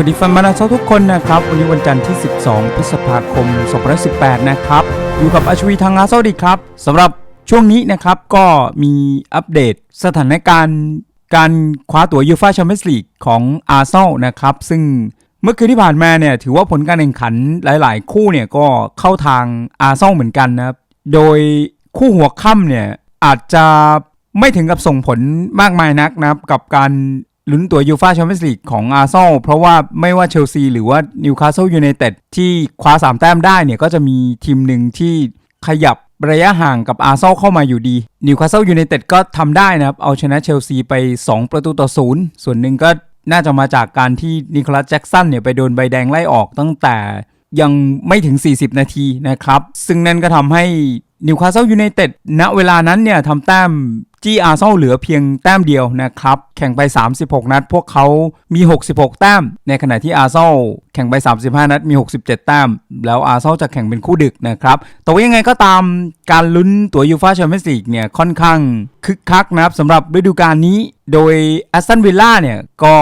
วัสดีแฟนบอลนักทุกคนนะครับ วันนี้วันจันทร์ที่ 12 พฤษภาคม 2018 นะครับ อยู่กับอาชวีทางอาเซลดีครับสำหรับช่วงนี้นะครับก็มีอัปเดตสถานการณ์การคว้าตั๋วยูฟ่าแชมเปี้ยนส์ลีกของอาร์เซลนะครับ ซึ่งเมื่อคืนที่ผ่านมาเนี่ยถือว่าผลการแข่งขันหลาย ๆ คู่เนี่ยก็เข้าทางอาร์เซลเหมือนกันนะครับ โดยคู่หัวค่ำเนี่ยอาจจะไม่ถึงกับส่งผลมากมายนักนะครับกับการ ลุ้นตัวยูฟ่าแชมเปี้ยนส์ลีกของอาร์เซนเพราะว่าไม่ว่าเชลซีหรือว่านิวคาสเซิลยูไนเต็ดที่คว้า 3 แต้มได้เนี่ย ก็จะมีทีมหนึ่งที่ขยับระยะห่างกับอาร์เซนเข้ามาอยู่ดีนิวคาสเซิลยูไนเต็ดก็ทำได้นะครับ เอาชนะเชลซีไป 2 ประตูต่อศูนย์ส่วนหนึ่งก็น่าจะมาจากการที่นิโคลัสแจ็กสันเนี่ยไปโดนใบแดงไล่ออกตั้งแต่ยังไม่ถึง 40 นาทีนะครับ ซึ่งนั่นก็ทำให้นิวคาสเซิลยูไนเต็ดณเวลานั้นเนี่ยทำแต้ม จี้อาร์เซนเหลือเพียงแต้มเดียวนะครับ แข่งไป 36 นัด พวกเขามี 66 แต้ม ในขณะที่อาร์เซนแข่งไป 35 นัดมี 67 แต้ม แล้วอาร์เซนจะแข่งเป็นคู่ดึกนะครับ แต่ว่ายังไงก็ตามการลุ้นตัวยูฟ่าแชมเปี้ยนส์ลีกเนี่ยค่อนข้างคึกคักนะครับสำหรับฤดูกาลนี้ โดยแอสตันวิลล่าเนี่ยก็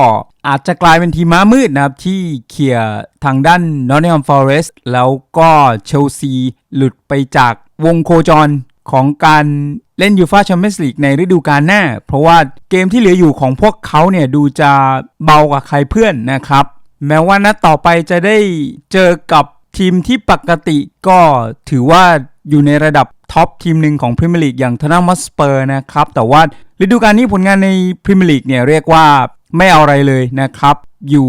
อาจจะกลายเป็นทีมม้ามืดนะครับ ที่เขี่ยทางด้านนอตติงแฮมฟอเรสต์แล้วก็เชลซีหลุดไปจากวงโคจรของการ เล่นยูฟาแชมเปี้ยนส์ลีกในฤดูกาลหน้า เพราะว่าเกมที่เหลืออยู่ของพวกเขาเนี่ยดูจะเบากว่าใครเพื่อนนะครับ แม้ว่านัดต่อไปจะได้เจอกับทีมที่ปกติก็ถือว่าอยู่ในระดับท็อปทีมหนึ่งของพรีเมียร์ลีกอย่างทนามัสเปอร์นะครับ แต่ว่าฤดูกาลนี้ผลงานในพรีเมียร์ลีกเนี่ยเรียกว่าไม่เอาอะไรเลยนะครับ อยู่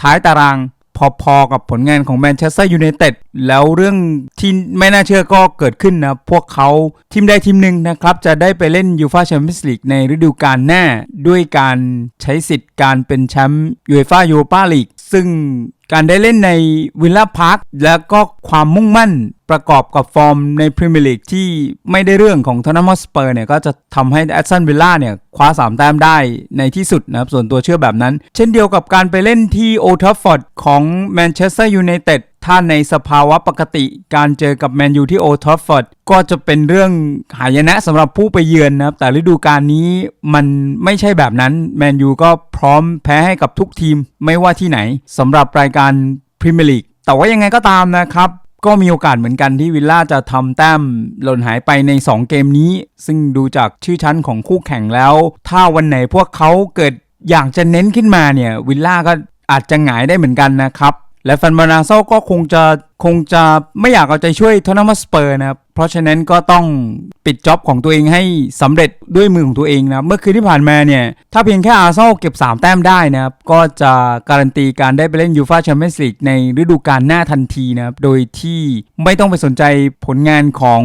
ท้ายตาราง พอๆกับผลงานของแมนเชสเตอร์ยูไนเต็ดแล้วเรื่องที่ไม่น่าเชื่อก็เกิดขึ้นนะ พวกเขาทีมใดทีมหนึ่งนะครับ จะได้ไปเล่นยูฟาแชมเปี้ยนส์ลีกในฤดูกาลหน้า ด้วยการใช้สิทธิ์การเป็นแชมป์ยูเอฟ่ายูโรปาลีกซึ่ง การได้เล่นในวิลล่าพาร์คและก็ความมุ่งมั่นประกอบกับฟอร์มในพรีเมียร์ลีกที่ไม่ได้เรื่องของทอนนัมสเปอร์เนี่ยก็จะทำให้แอตซันวิลล่าเนี่ยคว้า 3 แต้มได้ในที่สุดนะครับส่วนตัวเชื่อแบบนั้น เช่นเดียวกับการไปเล่นที่โอทัฟฟอร์ดของแมนเชสเตอร์ยูไนเต็ด ถ้าในสภาวะปกติการเจอกับแมนยูที่โอทัฟฟอร์ดก็จะเป็นเรื่องหายนะสำหรับผู้ไปเยือนนะครับ แต่ฤดูกาลนี้มันไม่ใช่แบบนั้นแมนยูก็พร้อมแพ้ให้กับทุกทีมไม่ว่าที่ไหนสำหรับรายการพรีเมียร์ลีกแต่ว่ายังไงก็ตามนะครับ ก็มีโอกาสเหมือนกันที่วิลล่าจะทำแต้มหล่นหายไปใน 2 เกมนี้ ซึ่งดูจากชื่อชั้นของคู่แข่งแล้ว ถ้าวันไหนพวกเขาเกิดอยากจะเน้นขึ้นมาเนี่ยวิลล่าก็อาจจะหงายได้เหมือนกันนะครับ และแฟนบานาโซก็คงจะคงจะไม่อยากเอาใจช่วยทอนัมัสเปอร์นะครับ เพราะฉะนั้นก็ต้องปิดจ็อบของตัวเองให้สำเร็จด้วยมือของตัวเองนะเมื่อคืนที่ผ่านมาเนี่ย ถ้าเพียงแค่อาร์เซนอลเก็บ 3 แต้มได้นะครับ ก็จะการันตีการได้ไปเล่นยูฟาแชมเปี้ยนส์ลีกในฤดูกาลหน้าทันทีนะครับ โดยที่ไม่ต้องไปสนใจผลงานของ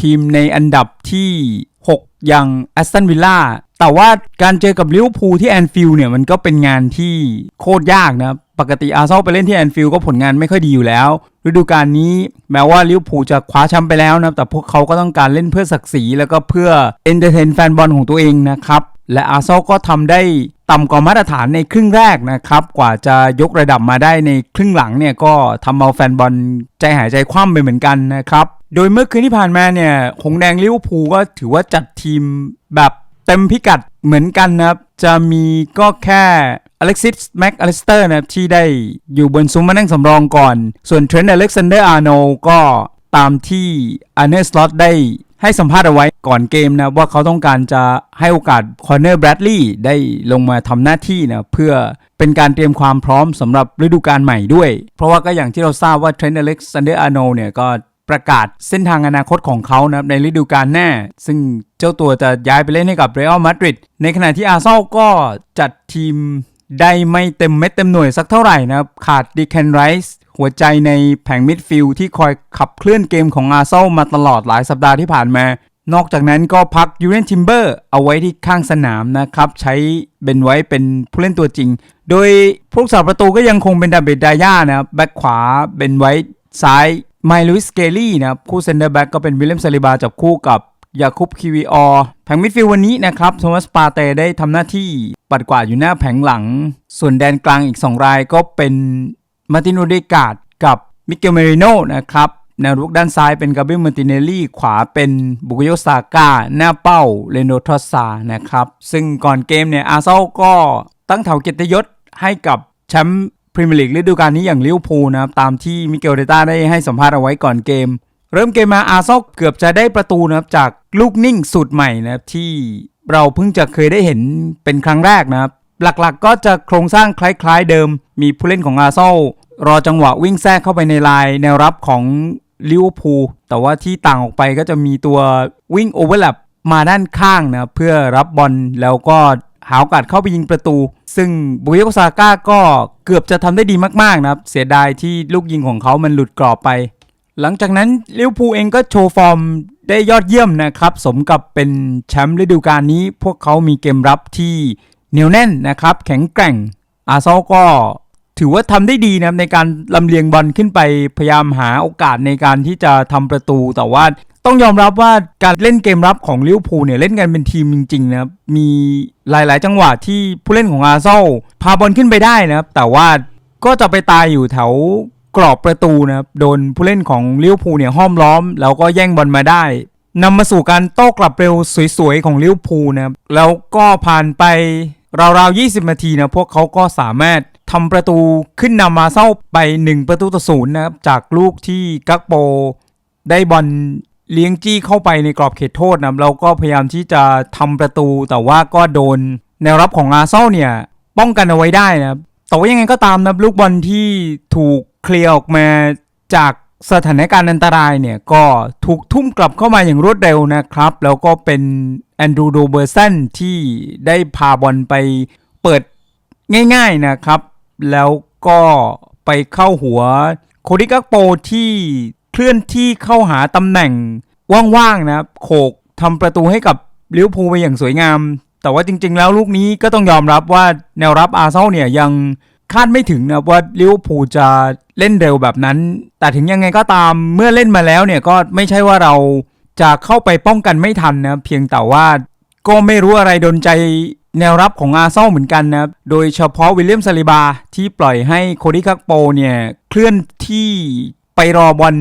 ทีมในอันดับที่ 6 อย่างแอสตันวิลล่าแต่ว่าการเจอกับลิเวอร์พูลที่แอนฟิลด์เนี่ยมันก็เป็นงานที่โคตรยากนะครับ ปกติอาร์เซนอลไปเล่นที่แอนฟิลด์ก็ผลงานไม่ค่อยดีอยู่แล้ว ฤดูกาลนี้แม้ว่าลิเวอร์พูลจะคว้าแชมป์ไปแล้วนะแต่พวกเขาก็ต้องการเล่นเพื่อศักดิ์ศรีแล้วก็เพื่อเอนเตอร์เทนแฟนบอลของตัวเองนะครับและอาร์เซนอลก็ทำได้ต่ำกว่ามาตรฐานในครึ่งแรกนะครับกว่าจะยกระดับมาได้ในครึ่งหลังเนี่ยก็ทำเอาแฟนบอลใจหายใจคว่ำไปเหมือนกันนะครับโดยเมื่อคืนที่ผ่านมาเนี่ยหงแดงลิเวอร์พูลก็ถือว่าจัดทีมแบบเต็มพิกัดเหมือนกันนะครับจะมีก็แค่ อเล็กซิสแม็กอลิสเตอร์นะที่ได้อยู่บนซุ้มมานั่งสำรองก่อน ส่วนเทรนด์อเล็กซานเดอร์อาร์โนก็ตามที่อันเนอร์สล็อตได้ให้สัมภาษณ์เอาไว้ก่อนเกมนะ ว่าเขาต้องการจะให้โอกาสคอนเนอร์แบรดลีย์ได้ลงมาทำหน้าที่นะ เพื่อเป็นการเตรียมความพร้อมสำหรับฤดูกาลใหม่ด้วย เพราะว่าก็อย่างที่เราทราบว่าเทรนด์อเล็กซานเดอร์อาร์โนเนี่ยก็ประกาศเส้นทางอนาคตของเขานะในฤดูกาลหน้า ซึ่งเจ้าตัวจะย้ายไปเล่นให้กับเรอัลมาดริดในขณะที่อาร์เซนอลก็จัดทีม ได้ไม่เต็มเม็ดเต็มหน่วยสักเท่าไหร่นะครับ ขาดดิแคนไรส์หัวใจในแผงมิดฟิลด์ที่คอยขับเคลื่อนเกมของอาร์เซอลมาตลอดหลายสัปดาห์ที่ผ่านมา นอกจากนั้นก็พักยูเรนทิมเบอร์เอาไว้ที่ข้างสนามนะครับ ใช้เบนไว้เป็นผู้เล่นตัวจริง โดยผู้สาประตูก็ยังคงเป็นดับเบิดาย่านะครับแบ็คขวาเบนไว้ซ้ายไมลุสเกลี่นะครับคู่เซนเตอร์แบ็กก็เป็นวิลเลมซาลิบาจับคู่กับ ยาคุบคิวีออแผงมิดฟิลวันนี้นะครับโทมัสปาเตได้ทำหน้าที่ปัดกวาดอยู่หน้าแผงหลัง ส่วนแดนกลางอีก 2 รายก็เป็นมาติโนเดกาดกับมิเกลเมริโนนะครับแนวรุกด้านซ้ายเป็นกาเบรียลมาติเนลลี่ ขวาเป็นบุกโยซาก้า หน้าเป้าเลโนทอสซานะครับ ซึ่งก่อนเกมเนี่ยอาร์เซลก็ตั้งแถวเกียรติยศให้กับแชมป์พรีเมียร์ลีกฤดูกาลนี้อย่างลิเวอร์พูลนะครับ ตามที่มิเกลเดต้าได้ให้สัมภาษณ์เอาไว้ก่อนเกม เริ่มเกมมาอาร์ซอลเกือบจะได้ประตูนะครับจากลูกนิ่งสูตรใหม่นะครับที่เราเพิ่งจะเคยได้เห็นเป็นครั้งแรกนะครับ หลักๆก็จะโครงสร้างคล้ายๆเดิม มีผู้เล่นของอาร์ซอลรอจังหวะวิ่งแทรกเข้าไปในลายแนวรับของลิเวอร์พูลแต่ว่าที่ต่างออกไปก็จะมีตัววิ่งโอเวอร์แลปมาด้านข้างนะเพื่อรับบอลแล้วก็หาโอกาสเข้าไปยิงประตู ซึ่งบุยโกซาก้าก็เกือบจะทำได้ดีมากๆนะครับ เสียดายที่ลูกยิงของเขามันหลุดกรอบไป หลังจากนั้นลิวพูเองก็โชว์ฟอร์มได้ยอดเยี่ยมนะครับ สมกับเป็นแชมป์ฤดูกาลนี้ พวกเขามีเกมรับที่เหนียวแน่นนะครับ แข็งแกร่ง อาร์เซอก็ถือว่าทำได้ดีนะครับในการลำเลียงบอลขึ้นไปพยายามหาโอกาสในการที่จะทำประตูแต่ว่าต้องยอมรับว่าการเล่นเกมรับของลิเวอร์พูลเนี่ยเล่นกันเป็นทีมจริงๆนะครับมีหลายๆ จังหวะที่ผู้เล่นของอาร์เซอลพาบอลขึ้นไปได้นะครับแต่ว่าก็จะไปตายอยู่แถว กรอบประตูนะครับ โดนผู้เล่นของลิเวอร์พูลเนี่ยห้อมล้อม แล้วก็แย่งบอลมาได้นำมาสู่การโต้กลับเร็วสวยๆ ของลิเวอร์พูลนะครับ แล้วก็ผ่านไปราวๆ 20 นาทีนะพวกเขาก็สามารถทำประตูขึ้นนำมาเศร้าไป 1 ประตูต่อศูนย์นะครับ จากลูกที่กักโป ได้บอลเลี้ยงจี้เข้าไปในกรอบเขตโทษนะครับแล้วก็พยายามที่จะทำประตูแต่ว่าก็โดน แนวรับของอาร์เซนอเนี่ย ป้องกันเอาไว้ได้นะครับแต่ว่ายังไงก็ตามนะลูกบอลที่ถูก เคลียร์ออกมาจากสถานการณ์อันตรายเนี่ย ก็ถูกทุ่มกลับเข้ามาอย่างรวดเร็วนะครับ แล้วก็เป็นแอนดรูโดเบอร์สันที่ได้พาบอลไปเปิดง่ายๆนะครับ แล้วก็ไปเข้าหัวโคดิกักโปที่เคลื่อนที่เข้าหาตำแหน่งว่างๆนะครับโขกทำประตูให้กับลิเวอร์พูลไปอย่างสวยงาม แต่ว่าจริงๆ แล้วลูกนี้ก็ต้องยอมรับว่าแนวรับอาร์เซนอลเนี่ยยัง คาดไม่ถึงนะว่าลิเวอร์พูลจะเล่นเร็วแบบนั้น แต่ถึงยังไงก็ตามเมื่อเล่นมาแล้วเนี่ยก็ไม่ใช่ว่าเราจะเข้าไปป้องกันไม่ทันนะเพียงแต่ว่าก็ไม่รู้อะไรดนใจแนวรับของอาร์เซนอลเหมือนกันนะโดยเฉพาะวิลเลียมซาลิบาที่ปล่อยให้โคดิคักโปเนี่ยเคลื่อนที่ไปรอบอล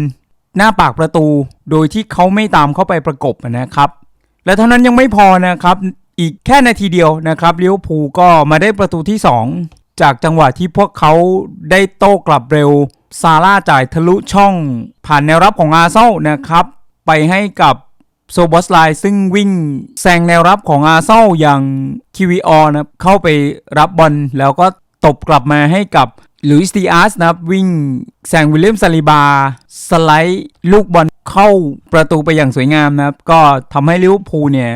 หน้าปากประตู โดยที่เขาไม่ตามเข้าไปประกบนะครับ และเท่านั้นยังไม่พอนะครับ อีกแค่นาทีเดียวนะครับลิเวอร์พูลก็มาได้ประตูที่ 2 จากจังหวะที่พวกเขาได้โต้กลับเร็ว ซาร่าจ่ายทะลุช่อง ผ่านแนวรับของอาเซลนะครับ ไปให้กับโซบอสไลซึ่งวิ่งแซงแนวรับของอาเซนอลอย่างคิวีออนะเข้าไปรับบอลแล้วก็ตบกลับมาให้กับหลุยส์ดีอาร์สนะครับวิ่งแซงวิลเลียมซาลิบา สไลด์ลูกบอลเข้าประตูไปอย่างสวยงามนะครับ ก็ทำให้ลิเวอร์พูลเนี่ย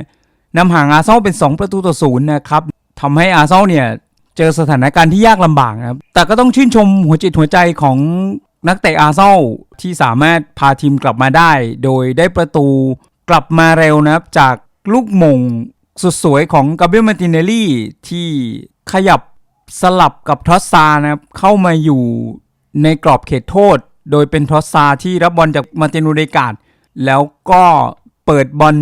นำห่างอาเซนอลเป็น 2 ประตูต่อศูนย์นะครับทำให้อาเซนอลเนี่ย เจอสถานการณ์ที่ยากลำบากนะครับ แต่ก็ต้องชื่นชมหัวจิตหัวใจของนักเตะอาร์เซนอลที่สามารถพาทีมกลับมาได้ โดยได้ประตูกลับมาเร็วนะครับ จากลูกมงสุดสวยของกาเบรียลมาตินเนลลี่ที่ขยับสลับกับทอสซานะครับ เข้ามาอยู่ในกรอบเขตโทษ โดยเป็นทอสซาที่รับบอลจากมาร์ตินูเดกาดแล้วก็เปิดบอล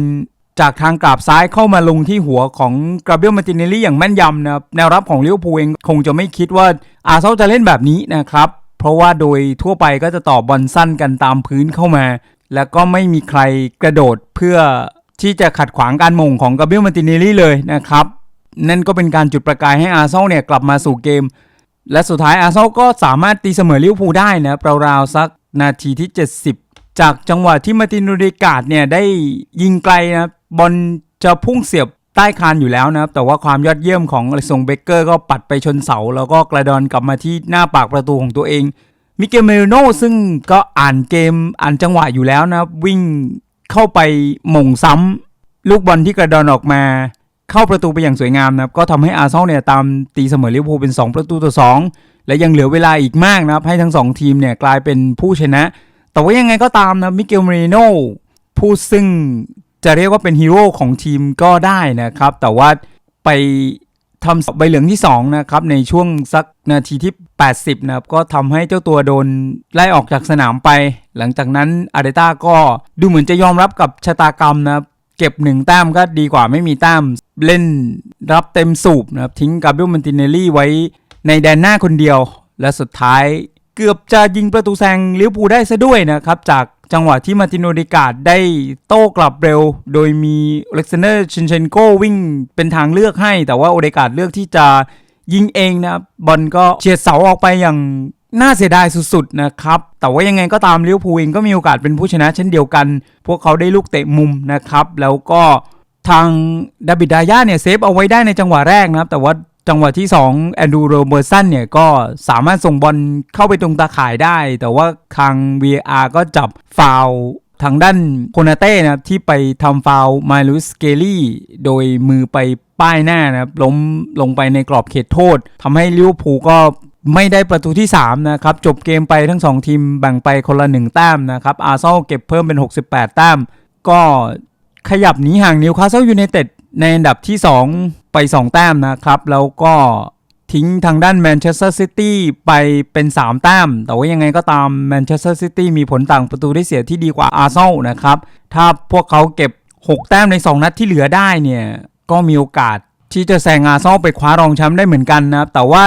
จากทางกราบซ้ายเข้ามาลงที่หัวของกราเบรียลมาตินเนลลี่อย่างแม่นยำนะครับแนวรับของเลิเวพูเองคงจะไม่คิดว่าอาเซนอลจะเล่นแบบนี้นะครับ เพราะว่าโดยทั่วไปก็จะต่อบอลสั้นกันตามพื้นเข้ามา แล้วก็ไม่มีใครกระโดดเพื่อที่จะขัดขวางการมงของกราเบรียลมาตินเนลลี่เลยนะครับ นั่นก็เป็นการจุดประกายให้อาเซนอลเนี่ยกลับมาสู่เกม และสุดท้ายอาเซนอลก็สามารถตีเสมอลิเวพูได้นะราวๆสักนาทีที่ 70 จากจังหวะที่มาตินโนเดกาดเนี่ยได้ยิงไกลนะบ บอลจะพุ่งเสียบใต้คานอยู่แล้วนะครับ แต่ว่าความยอดเยี่ยมของอลิซงเบเกอร์ก็ปัดไปชนเสา แล้วก็กระดอนกลับมาที่หน้าปากประตูของตัวเอง มิเกลเมโรโนซึ่งก็อ่านเกมอ่านจังหวะอยู่แล้วนะครับ วิ่งเข้าไปหม่งซ้ำลูกบอลที่กระดอนออกมา เข้าประตูไปอย่างสวยงามนะครับ ก็ทำให้อาร์เซนอลเนี่ยตามตีเสมอลิเวอร์พูลเป็น 2 ประตูต่อ 2 และยังเหลือเวลาอีกมากนะครับ ให้ทั้ง 2 ทีมเนี่ยกลายเป็นผู้ชนะ แต่ว่ายังไงก็ตามนะมิเกลเมริโนผู้ซึ่ง จะเรียกว่าเป็นฮีโร่ของทีมก็ได้นะครับ แต่ว่าไปทำใบเหลืองที่2นะครับในช่วงสักนาทีที่ 80 นะครับ ก็ทำให้เจ้าตัวโดนไล่ออกจากสนามไป หลังจากนั้นอาร์เดต้าก็ดูเหมือนจะยอมรับกับชะตากรรมนะครับ เก็บหนึ่งแต้มก็ดีกว่าไม่มีแต้มเล่นรับเต็มสูบนะครับ ทิ้งกาเบรียลมันตินเนลลี่ไว้ในแดนหน้าคนเดียว และสุดท้ายเกือบจะยิงประตูแซงลิเวอร์พูลได้ซะด้วยนะครับ จาก จังหวะที่มาตินโอเดกาดได้โต้กลับเร็ว โดยมีอเล็กซานเดอร์ชินเชนโกวิ่งเป็นทางเลือกให้ แต่ว่าโอเดกาดเลือกที่จะยิงเองนะครับบอลก็เฉียดเสาออกไปอย่างน่าเสียดายสุดๆนะครับ แต่ว่ายังไงก็ตามลิเวอร์พูลเองก็มีโอกาสเป็นผู้ชนะเช่นเดียวกัน พวกเขาได้ลูกเตะมุมนะครับ แล้วก็ทางดาบิดดายาเนี่ยเซฟเอาไว้ได้ในจังหวะแรกนะครับ แต่ว่า จังหวะที่ 2 แอนดูโรเบอร์สันเนี่ย ก็สามารถส่งบอลเข้าไปตรงตาข่ายได้ แต่ว่าทาง VAR ก็จับฟาวทางด้านโคนาเต้นะครับที่ไปทำฟาวมาลุสเกลี่โดยมือไปป้ายหน้านะครับล้มลงไปในกรอบเขตโทษทำให้ลิเวอร์พูลก็ไม่ได้ประตูที่ 3 นะครับ จบเกมไปทั้ง 2 ทีมแบ่งไปคนละ 1 แต้มนะครับอาร์เซนอลเก็บเพิ่มเป็น 68 แต้ม ก็ขยับหนีห่างนิวคาสเซิลยูไนเต็ด ในอันดับที่ 2 ไป 2 แต้มนะครับ แล้วก็ทิ้งทางด้านแมนเชสเตอร์ซิตี้ไปเป็น 3 แต้ม แต่ว่ายังไงก็ตามแมนเชสเตอร์ซิตี้มีผลต่างประตูได้เสียที่ดีกว่าอาร์เซนอลนะครับ ถ้าพวกเขาเก็บ 6 แต้มใน 2 นัดที่เหลือได้เนี่ย ก็มีโอกาสที่จะแซงอาร์เซนอลไปคว้ารองแชมป์ได้เหมือนกันนะครับ แต่ว่า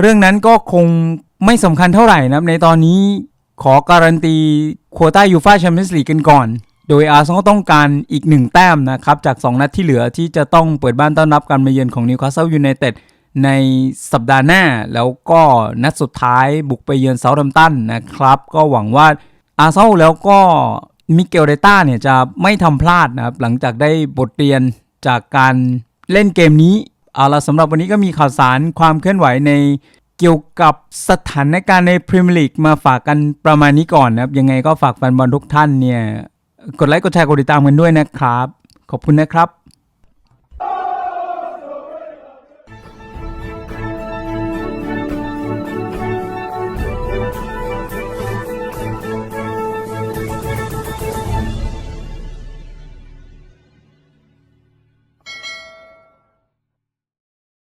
เรื่องนั้นก็คงไม่สำคัญเท่าไหร่นะครับในตอนนี้ขอการันตีโควต้ายูฟาแชมเปี้ยนส์ลีกกันก่อน โดยอาร์เซนอลต้องการอีก 1 แต้มนะครับ จาก 2 นัดที่เหลือที่จะต้องเปิดบ้านต้อนรับการมาเยือนของนิวคาสเซิลยูไนเต็ดในสัปดาห์หน้า แล้วก็นัดสุดท้ายบุกไปเยือนเซาท์แฮมป์ตันนะครับ ก็หวังว่าอาร์เซนอลแล้วก็มิเกลเดต้าเนี่ยจะไม่ทำพลาดนะครับหลังจากได้บทเรียนจากการเล่นเกมนี้เอาละสำหรับวันนี้ก็มีข่าวสารความเคลื่อนไหวในเกี่ยวกับสถานการณ์ในพรีเมียร์ลีกมาฝากกันประมาณนี้ก่อนนะครับ ยังไงก็ฝากแฟนบอลทุกท่านเนี่ย กดไลค์กดแชร์กดติดตามกันด้วยนะครับ ขอบคุณนะครับ